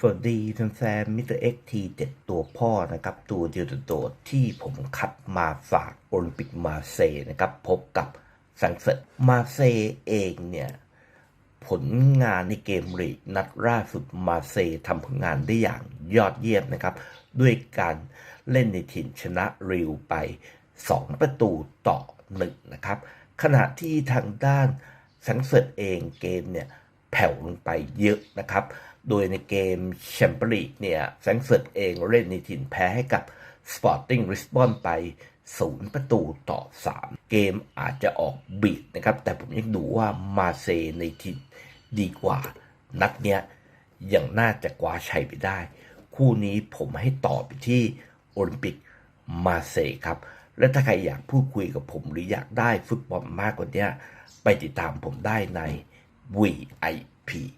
สวัสดีแฟนๆมิสเตอร์เอ็กทีเจ็ดตัวพ่อนะครับ ตัวเดียวโดดที่ผมคัดมาฝากโอลิมปิกมาเซนะครับ พบกับสังเสริมาเซเองเนี่ย ผลงานในเกมลีกนัดล่าสุดมาเซทำผลงานได้อย่างยอดเยี่ยมนะครับ ด้วยการเล่นในถิ่นชนะริวไป 2 ประตูต่อหนึ่งนะครับ ขณะที่ทางด้านสังเสริฐเองเกมเนี่ย แผ่วลงไปเยอะนะครับ โดยในเกมแชมเปี้ยนลีกเนี่ยแฟรงเฟิร์ตเองเล่นในถิ่นแพ้ให้กับ Sporting Lisbon ไป 0 ประตูต่อ 3 เกมอาจจะออกบีดนะครับ แต่ผมยังดูว่ามาเซในถิ่นดีกว่า นัดเนี้ยยังน่าจะกว้าชัยไปได้ คู่นี้ผมให้ต่อไปที่โอลิมปิกมาเซครับ และถ้าใครอยากพูดคุยกับผมหรืออยากได้ฟุตบอลมากกว่านี้ไปติดตามผมได้ใน we ip